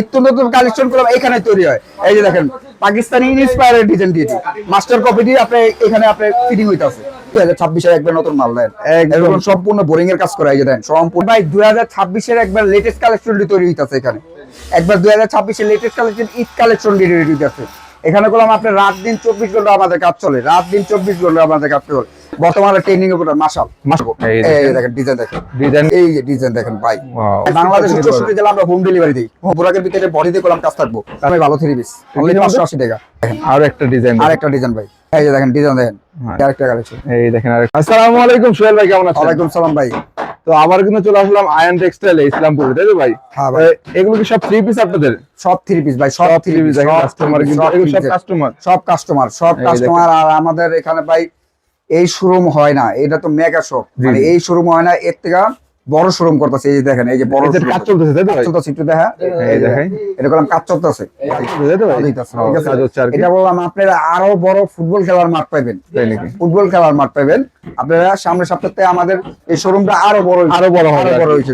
নিত্য নতুন কালেকশন এখানে তৈরি হয়। এই যে দেখেন পাকিস্তানি ইন্সপায়ারের ডিজাইন দিয়েছি মাস্টার কপি দিয়ে আপনি এখানে আপনার ফিটিং হইতে আছে দুই হাজার ছাব্বিশের একবার নতুন মাল দেন। একদম। সম্পূর্ণ বোরিং এর কাজ করা এই যে দেন। সম্পূর্ণ ভাই দুই হাজার ছাব্বিশের একবার লেটেস্ট তৈরি হইতেছে এখানে। একবার দুই হাজার ছাব্বিশের latest collection Eid collection ready হইতেছে। এখানে করলাম আপনার রাত দিন চব্বিশ ঘণ্টা আমাদের কাজ চলে। রাত দিন চব্বিশ ঘণ্টা আমাদের কাজ চলে। বর্তমানে ট্রেনিং এর উপর মাসাল এই এই দেখেন। দেখেন ডিজাইন দেখেন। ডিজাইন এই যে ডিজাইন দেখেন ভাই। বাংলাদেশের চৌষট্টি জেলা আমরা হোম ডেলিভারি দিই। বোরাকের ভিতরে বডিতে করলাম কাজ থাকব। আমি ভালো থ্রি পিস অনলি পাঁচশো আশি টাকা। আর একটা ডিজাইন আর একটা ডিজাইন ভাই। এই যে দেখেন ডিজাইন দেখেন। আরেকটা কালেকশন এই দেখেন আর আসসালামু আলাইকুম সোহেল ভাই কেমন আছেন? ওয়ালাইকুম সালাম ভাই। তো আবার কিন্তু চলে আসলাম আয়ন টেক্সটাইল ইসলামপুরে তাই তো ভাই? ভাই। এগুলো কি সব থ্রি পিস আপনাদের? সব থ্রি পিস ভাই সব থ্রি পিস কাস্টমার কিন্তু সব কাস্টমার সব কাস্টমার সব কাস্টমার আর আমাদের এখানে ভাই এই শোরুম হয় না এটা তো মেগা শপ মানে এই শোরুম হয় না এর থেকে বড় শোরুম করতেছে এই যে দেখেন এই যে বড় কাজ চলতেছে তাই তো চলতেছে একটু দেখা। এই দেখেন। এটা করলাম কাজ চলতেছে। এটা বললাম আপনারা আরও বড় ফুটবল খেলার মাঠ নাকি? ফুটবল খেলার মাঠ পাইবেন। আপনারা সামনের সপ্তাহে আমাদের এই শোরুমটা আরও বড় আরও বড় হবে আরও বড়। হয়েছে।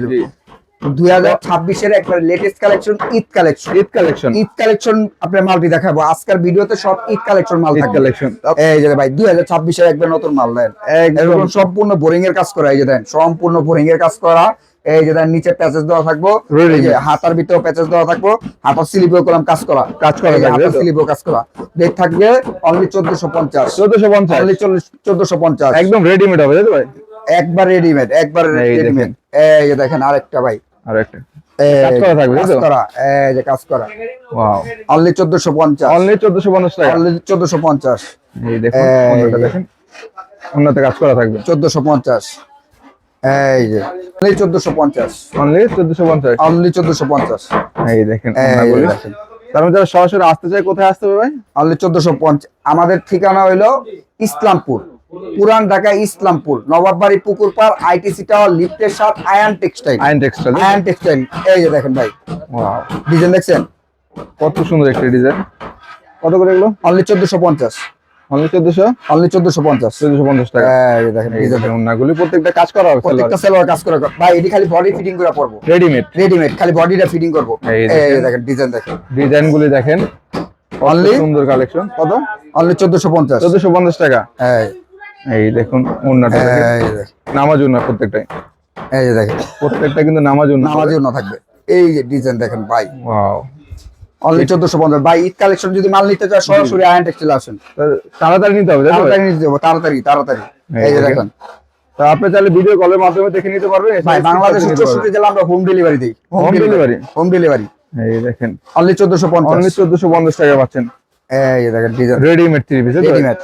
দুই হাজার ছাব্বিশের একটা latest collection Eid collection Eid collection Eid collection আপনার মালটি দেখাবো। আজকের ভিডিওতে সব ঈদ কালেকশন মাল থাকবে। কালেকশন এই যে ভাই দুই হাজার ছাব্বিশের একবার নতুন মাল দেন। একদম। সম্পূর্ণ বোরিং এর কাজ করা এই যে দেন সম্পূর্ণ বোরিং এর কাজ করা। এই যে নিচে প্যাচেস দেওয়া থাকব। হাতার ভিতরে প্যাচেস দেওয়া থাকব। হাতার স্লিপেও কাজ করা। কাজ করা হাতার স্লিপেও কাজ করা। রেট থাকবে অনলি চোদ্দশো পঞ্চাশ। চোদ্দশো পঞ্চাশ। অনলি চোদ্দশো পঞ্চাশ। একদম রেডিমেড হবে ভাই? একবার রেডিমেড একবার রেডিমেড এই যে দেখেন আরেকটা ভাই। আর একটা। কাজ করা থাকবে, কাজ করা এই যে কাজ করা। ওয়াও অনলি অনলি টাকা? অনলি এই দেখুন এই অন্যটা দেখেন। অন্যতে কাজ করা থাকবে। এই যে অনলি অনলি অনলি এই দেখেন অন্যগুলি। যারা সরাসরি আসতে চায় কোথায় আসতে হবে ভাই? অনলি চোদ্দশো পঞ্চাশ। আমাদের ঠিকানা হইল ইসলামপুর। পুরান ঢাকা ইসলামপুর নবাববাড়ি পুকুর পার আইটিসি টাওয়ার লিফটের সাথে Ayan textile. Ain textile? Ayan textile. এই যে দেখেন ভাই। ওয়াও। ডিজাইন দেখছেন? কত সুন্দর একটা ডিজাইন। কত করে এগুলো? অনলি চোদ্দশো পঞ্চাশ। অনলি চোদ্দশো? অনলি চোদ্দশো পঞ্চাশ। চোদ্দশো পঞ্চাশ টাকা। এই যে দেখেন দেখেন প্রত্যেকটা কাজ করা হবে প্রত্যেকটা সেলোয়ার কাজ করে। ভাই এটি খালি বডি ফিটিং করে পড়ব রেডিমেড রেডিমেড খালি বডিটা ফিটিং করব। এই দেখেন। যে দেখেন। ডিজাইন দেখেন। ডিজাইন গুলি দেখেন অনলি সুন্দর কালেকশন কত? অনলি চোদ্দশো পঞ্চাশ। চোদ্দশো পঞ্চাশ টাকা। এই। এই দেখুন নামাজ প্রত্যেকটাই। এই যে দেখেন। প্রত্যেকটা কিন্তু নামাজ উন্না। নামাজেও না থাকবে। এই যে ডিজাইন দেখেন ভাই। ওয়াও অনলি চোদ্দশো পঞ্চাশ। ভাই ঈদ কালেকশন যদি মাল নিতে চায় সরাসরি আয়ন টেক্সটাইল আসেন। তাড়াতাড়ি নিতে হবে তাই তো? ভাই? তাড়াতাড়ি নিতে দেবো তাড়াতাড়ি তাড়াতাড়ি। এই এই যে দেখেন। দেখেন। আপনি চাইলে ভিডিও কলের মাধ্যমে দেখে নিতে পারবেন ভাই বাংলাদেশের চৌষট্টি জেলা আমরা হোম ডেলিভারি দিই? হোম ডেলিভারি এই দেখেন। অনলি চোদ্দশো অনলি পঞ্চাশ চোদ্দশো পঞ্চাশ টাকা পাচ্ছেন। এই দেখেন design readymade three piece readymade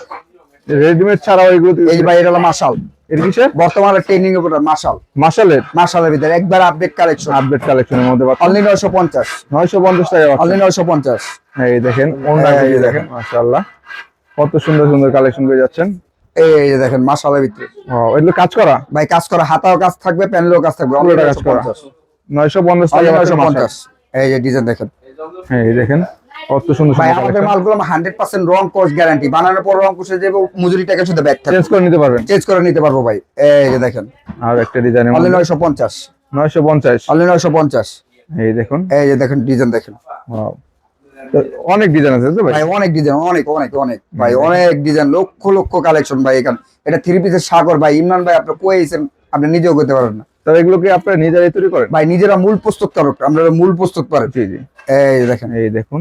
readymade ছাড়াও এগুলো এই ভাই এটা হলো মাশাল এর কিসের? বর্তমানে ট্রেনিং এর উপর মাশাল মাসালের মাশালের ভিতরে একবার আপডেট কালেকশন আপডেট কালেকশনের মধ্যে অনলি নয়শো পঞ্চাশ। নয়শো পঞ্চাশ টাকা পাচ্ছেন। অনলি নয়শো পঞ্চাশ। এই দেখেন এই অন্যান্য দেখেন। মাশাআল্লাহ। কত সুন্দর সুন্দর কালেকশন পেয়ে যাচ্ছেন। এই যে দেখেন মাশালের ভিতরে। Wow, এগুলো কাজ করা? ভাই কাজ করা হাতাও কাজ থাকবে প্যানেলও কাজ থাকবে। অনলি পুরোটা কাজ নয়শো করা। পঞ্চাশ। নয়শো পঞ্চাশ অনলি টাকা নয়শো পাচ্ছেন পঞ্চাশ এই যে ডিজাইন দেখেন। হ্যাঁ এই দেখেন। কত সুন্দর ভাই আমাদের মালগুলো হান্ড্রেড পার্সেন্ট রং কোর্স গ্যারান্টি বানানোর পর রং কোর্সে যাবে মজুরি টাকা শুধু ব্যাগ থাকবে। চেঞ্জ করে নিতে পারবেন। চেঞ্জ করে নিতে পারব ভাই। এই যে দেখেন। আর একটা নয়শো পঞ্চাশ। নয়শো পঞ্চাশ। অনলি নয়শো পঞ্চাশ। এই দেখুন। এই যে দেখেন ডিজাইন দেখেন. তো অনেক ডিজাইন আছে তো ভাই ভাই অনেক ডিজাইন অনেক অনেক অনেক। ভাই অনেক ডিজাইন লক্ষ লক্ষ কালেকশন ভাই এখানে। এটা থ্রি পিসের সাগর ভাই। ইমরান ভাই আপনি কয়েছেন আপনি নিজেও করতে পারেন না। তবে এগুলো কি আপনারা নিজেরাই তৈরি করেন? ভাই নিজেরা মূল প্রস্তুত করুক আমরা মূল প্রস্তুত পারেন জি জি। এই দেখেন। এই দেখুন।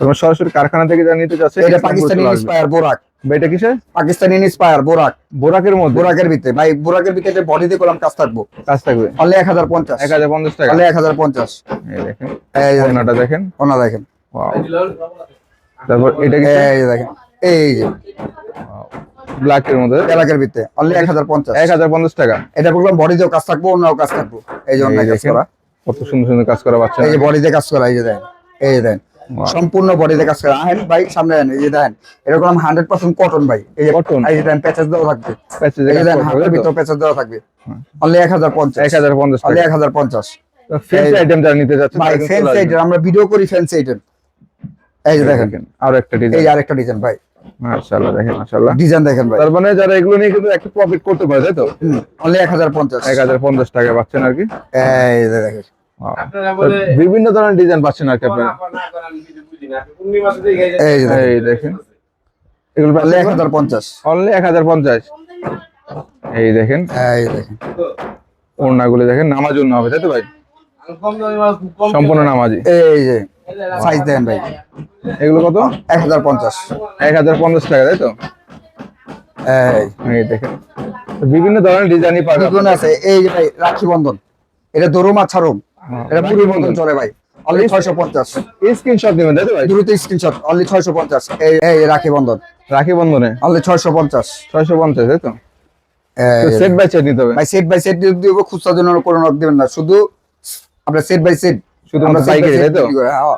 তোমার সরাসরি কারখানা থেকে যা নিতে চাচ্ছে এটা পাকিস্তানি ইন্সপায়ার বোরাক। এটা কিসের? পাকিস্তানি ইন্সপায়ার বোরাক। বোরাকের মধ্যে? বোরাকের ভিতরে। ভাই বোরাকের ভিতরে বডিতে করলাম কাজ থাকব। কাজ থাকবে? অনলি এক হাজার পঞ্চাশ। এক হাজার পঞ্চাশ টাকা? অনলি এক হাজার পঞ্চাশ। এই দেখেন। এই ওনাটা দেখেন? ওনা দেখেন. তারপর এটা কি? এই দেখেন। এই যে। ব্ল্যাক এর মধ্যে? এলাকার ভিতরে। অনলি এক হাজার পঞ্চাশ। এক হাজার পঞ্চাশ টাকা? এটা বললাম বডিতেও কাজ থাকব অন্যও কাজ থাকব। এই যে অন্য কাজ করা। কত সুন্দর সুন্দর কাজ করা বাচ্চা এই যে বডিতে কাজ করা এই যে দেন এই যে দেন Wow. সম্পূর্ণ বডিতে কাজ করা। আহেন ভাই সামনে আহেন এই যে দেন এরকম হান্ড্রেড পার্সেন্ট কটন ভাই। এই যে Cotton? এই যে দেন প্যাচেস দেওয়া থাকবে। প্যাচেজে এই যে করা হাতের ভিতরে প্যাচেস দেওয়া থাকবে। অনলি এক হাজার পঞ্চাশ। এক হাজার পঞ্চাশ অনলি টাকা এক হাজার পঞ্চাশ। ফেন্সি আইটেম যারা নিতে যাচ্ছে ভাই ফ্যান্সি আইটেম আমরা ভিডিও করি ফ্যান্সি আইটেম এই যে দেখেন দেখেন আরও একটা এই ডিজাইন যে আরেকটা ডিজাইন ভাই। মাশাআল্লাহ দেখেন মাশাআল্লাহ। ডিজাইন দেখেন ভাই। তার মানে যারা এগুলো নিয়ে কিন্তু একটা প্রফিট করতে পারে তাই তো? অনলি এক হাজার পঞ্চাশ। এক হাজার পঞ্চাশ টাকা পাচ্ছেন আর কি। এই দেখেন। বিভিন্ন ধরনের ডিজাইন পাচ্ছেন আর কি আপনারা? এই দেখেন। এগুলো অনলি এক হাজার পঞ্চাশ। অনলি এক হাজার পঞ্চাশ। এই দেখেন। এই দেখেন। ওড়নাগুলো দেখেন নামাজ উন্না হবে তাই তো ভাই? সম্পূর্ণ নামাজি। এই যে সাইজ দেন ভাই। এগুলো কত? এক হাজার পঞ্চাশ। এক হাজার পঞ্চাশ টাকা তাই তো? এই। এই দেখেন। বিভিন্ন ধরনের ডিজাইনই পাবেন আছে। এই যে ভাই রাখি বন্ধন। এটা দরুম আর ছাড়ুম এটা রাখি পুরি। বন্ধন চলে ভাই। অনলি ছয়শো পঞ্চাশ। স্ক্রিনশট নেবেন তাই তো ভাই? দ্রুত স্ক্রিনশট অনলি ছয়শো পঞ্চাশ। এই এই রাখি বন্ধন। রাখি বন্ধনে? অনলি ছয়শো পঞ্চাশ। ছয়শো পঞ্চাশ তাই তো? সেট বাই সেট নিতে হবে। ভাই সেট বাই সেট দিব খুচরার জন্য কোনো নক দিবেন না। শুধু আপনার সেট বাই সেট শুধু আমরা পাইকারি তাই তো? হ্যাঁ।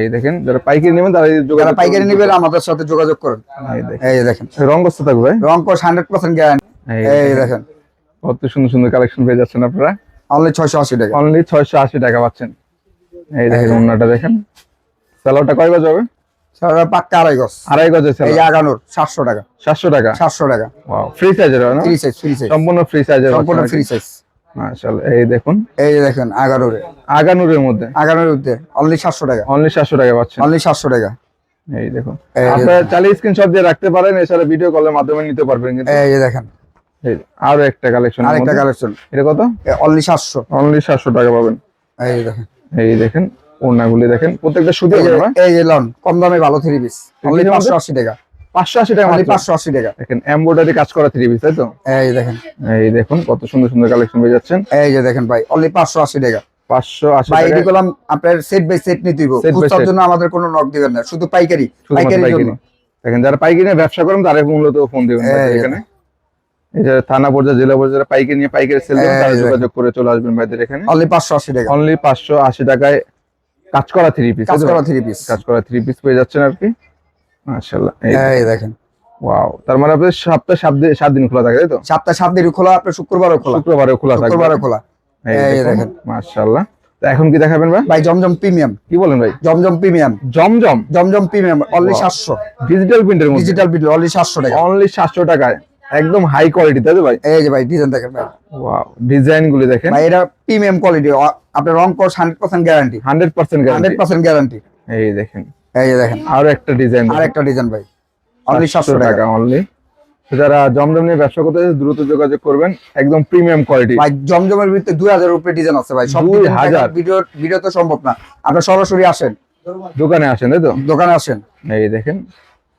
এই দেখেন যারা পাইকারি নেবেন তারা যোগাযোগ পাইকারি নেবেন আমাদের সাথে যোগাযোগ করুন। এই দেখেন। রং কষ্ট থাকবে ভাই? রং হান্ড্রেড পার্সেন্ট গ্যারান্টি এই। দেখেন। কত সুন্দর সুন্দর কালেকশন পেয়ে যাচ্ছেন আপনারা। অনলি ছয়শো আশি টাকা। অনলি ছয়শো আশি টাকা পাচ্ছেন। এই দেখেন ওনাটা দেখেন। স্যালোটা কয় গজ হবে? পাক্কা আড়াই গজ। আড়াই গজের এই স্যালো যে আগানোর সাতশো টাকা। সাতশো টাকা? সাতশো টাকা। ফ্রি সাইজের হয় না? ফ্রি সাইজ ফ্রি সাইজ সম্পূর্ণ ফ্রি সাইজের সম্পূর্ণ ফ্রি সাইজ মাশাআল্লাহ এই দেখুন। এই যে দেখেন আগানোর। আগানুরের মধ্যে? আগানোর মধ্যে অনলি সাতশো টাকা। অনলি সাতশো টাকা পাচ্ছেন। অনলি সাতশো টাকা। এই দেখুন। এই আপনারা চালিয়ে স্ক্রিনশট দিয়ে রাখতে পারেন এছাড়া ভিডিও কলের মাধ্যমে নিতে পারবেন কিন্তু। এই যে দেখেন। এই আরও একটা কালেকশন আরেকটা কালেকশন এটা কত? অনলি সাতশো। অনলি সাতশো টাকা পাবেন। এই দেখেন। এই দেখেন ওড়নাগুলি দেখেন প্রত্যেকটা সুতি এই যে লন কম দামে ভালো থ্রি পিস অনলি কিসের পাঁচশো মধ্যে? আশি টাকা। পাঁচশো আশি টাকা অনলি মাত্র। পাঁচশো আশি টাকা। দেখেন এমব্রয়ডারি কাজ করা থ্রি পিস তাই তো? এই দেখেন। এই দেখুন কত সুন্দর সুন্দর কালেকশন পেয়ে যাচ্ছেন। এই যে দেখেন ভাই অনলি পাঁচশো আশি টাকা। ভাই এটি করলাম আপনার সেট বাই সেট নিতে দিব Set খুচরার জন্য আমাদের কোনো নক দিবেন না শুধু পাইকারি শুধুমাত্র পাইকারির জন্য। দেখেন যারা পাইকারি ব্যবসা করেন তারা মূলত ফোন দিবেন এখানে। যে থানা পর্যায়ে জেলা পর্যায়ে পাইকারি নিয়ে পাইকারি সেল তারা যোগাযোগ করে চলে আসবেন ভাইদের এখানে। অনলি পাঁচশো আশি টাকা। অনলি পাঁচশো আশি টাকায় কাজ করা থ্রি পিস কাজ করা থ্রি পিস কাজ করা থ্রি পিস পেয়ে যাচ্ছেন আর কি। মাশাআল্লাহ এই এই দেখেন। ওয়াও তার মানে আপনাদের সপ্তাহে সাত দিন সাত দিন খোলা থাকে তাই তো? সপ্তাহে সাত দিন খোলা আপনার শুক্রবারও খোলা। শুক্রবারে খোলা থাকবে। শুক্রবারও খোলা। এই দেখেন। মাশাআল্লাহ। তো এখন কি দেখাবেন ভাই? ভাই জমজম প্রিমিয়াম। কি বলেন ভাই? Zamzam premium. Zamzam? Zamzam premium only Wow. সাতশো। ডিজিটাল প্রিন্টের মধ্যে? ডিজিটাল ভিডিও অনলি সাতশো টাকা। অনলি সাতশো টাকায়। একদম হাই কোয়ালিটি তাই তো ভাই? এই যে ভাই ডিজাইন দেখেন ভাই। ওয়াও ডিজাইন গুলি দেখেন। ভাই এটা প্রিমিয়াম কোয়ালিটি আপনার রং course hundred percent guarantee hundred percent hundred percent guarantee এই দেখেন। এই যে দেখেন। আরও একটা ডিজাইন আর একটা ডিজাইন ভাই। অনলি সাতশো টাকা অনলি যারা জমজম নিয়ে ব্যবসা করতে দ্রুত যোগাযোগ করবেন। একদম প্রিমিয়াম কোয়ালিটি ভাই জমজমের ভিতরে দুই হাজার উপরে ডিজাইন আছে ভাই। সব 2000 ভিডিও ভিডিও তো সম্ভব না। আপনি সরাসরি আসেন। দোকানে আসেন তাই তো? দোকানে আসেন। এই দেখেন।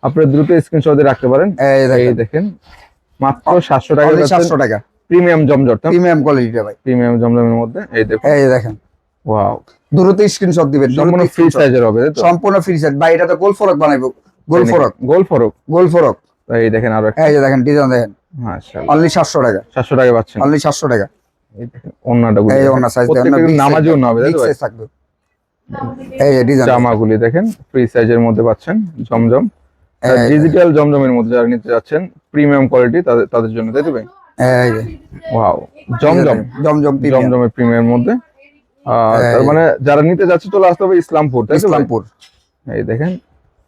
আপনারা দ্রুত স্ক্রিনশট দিয়ে রাখতে পারেন। এই দেখেন। মাত্র সাতশো টাকা অনলি সাতশো টাকা। প্রিমিয়াম জমজট প্রিমিয়াম কোয়ালিটিটা ভাই। প্রিমিয়াম জমজমের মধ্যে এই দেখুন। এই দেখেন। ওয়াও দ্রুত স্ক্রিনশট দিবেন সম্পূর্ণ ফ্রি সাইজের হবে তো? সম্পূর্ণ ফ্রি সাইজ ভাই এটা তো গোল ফরক বানাইবো। গোল ফরক গোল ফরক গোল ফরক এই দেখেন আরও এই যে দেখেন ডিজাইন দেখেন। মাশাআল্লাহ। অনলি সাতশো টাকা। সাতশো টাকা পাচ্ছেন। অনলি সাতশো টাকা। এই দেখেন ওন্নাটা এই অন্য সাইজ দেখেন। নামাজিও না হবে তাই তো এই যে ডিজাইন জামাগুলি দেখেন ফ্রি সাইজের মধ্যে পাচ্ছেন জমজম। ডিজিটাল জমজমের মধ্যে যারা নিতে যাচ্ছেন প্রিমিয়াম কোয়ালিটি তাদের তাদের জন্য তাই তো ভাই? ওয়াও জমজম। জমজম প্রিমিয়াম জমজমের প্রিমিয়াম মধ্যে। তার মানে যারা নিতে যাচ্ছে চলে আসতে হবে ইসলামপুর তাই তো? ইসলামপুর। এই দেখেন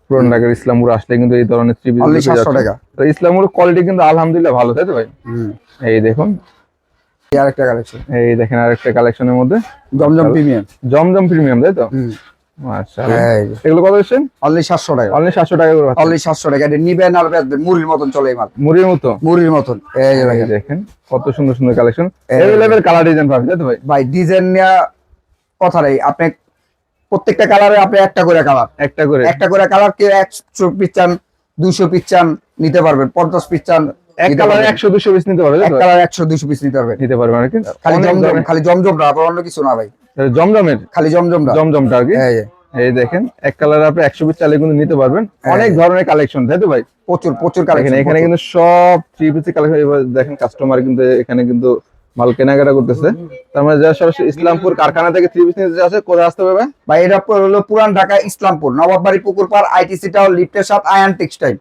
পুরান ঢাকার ইসলামপুর আসলে কিন্তু এই ধরনের থ্রি পিস Only 700 টাকা। ইসলামপুর কোয়ালিটি কিন্তু আলহামদুলিল্লাহ ভালো তাই তো ভাই? এই দেখুন। আরেকটা কালেকশন এই দেখেন আরেকটা কালেকশনের মধ্যে। জমজম প্রিমিয়াম জমজম প্রিমিয়াম তাই তো? এগুলো কত দিচ্ছেন? অনলি সাতশো টাকা। অনলি সাতশো টাকা করে অনলি সাতশো টাকা। এটা নিবেন আর বেচবেন মুড়ির মতন চলে এই মাল। মুড়ির মতো? মুড়ির মতন। এই যে দেখেন। কত সুন্দর সুন্দর কালেকশন কালার ডিজাইন পাবেন তাই তো ভাই? ভাই ডিজাইন নেওয়া কথা নেই। আপনি প্রত্যেকটা কালারে আপনি একটা করে কালার একটা করে। একটা করে কালার কেউ একশো পিস চান দুইশো পিস চান নিতে পারবেন। পঞ্চাশ পিস চান এক কালারে পারবেন। একশো দুশো পিস নিতে পারবে এক কালার পিস নিতে পারবেন নিতে পারবেন আর খালি জমজম খালি জমজম না আবার অন্য কিছু না ভাই। জমজমের? খালি জমজম জমজমটা আর কি? এই দেখেন এক কালার আপনি একশো পিস চালে কিন্তু নিতে পারবেন। হ্যাঁ। অনেক ধরনের কালেকশন তাই তো ভাই? প্রচুর প্রচুর কালেকশন এখানে কিন্তু সব থ্রি পিস কালেকশন দেখেন কাস্টমার কিন্তু এখানে কিন্তু মাল কেনাকাটা করতেছে। তার মানে যারা সরাসরি ইসলামপুর কারখানা থেকে থ্রি পিস নিতে আছে কোথায় আসতে হবে ভাই? ভাই এটা হলো পুরান ঢাকা ইসলামপুর নবাববাড়ি পুকুর পার আইটিসি টাওয়ার লিফটের সাথে আয়ান টেক্সটাইল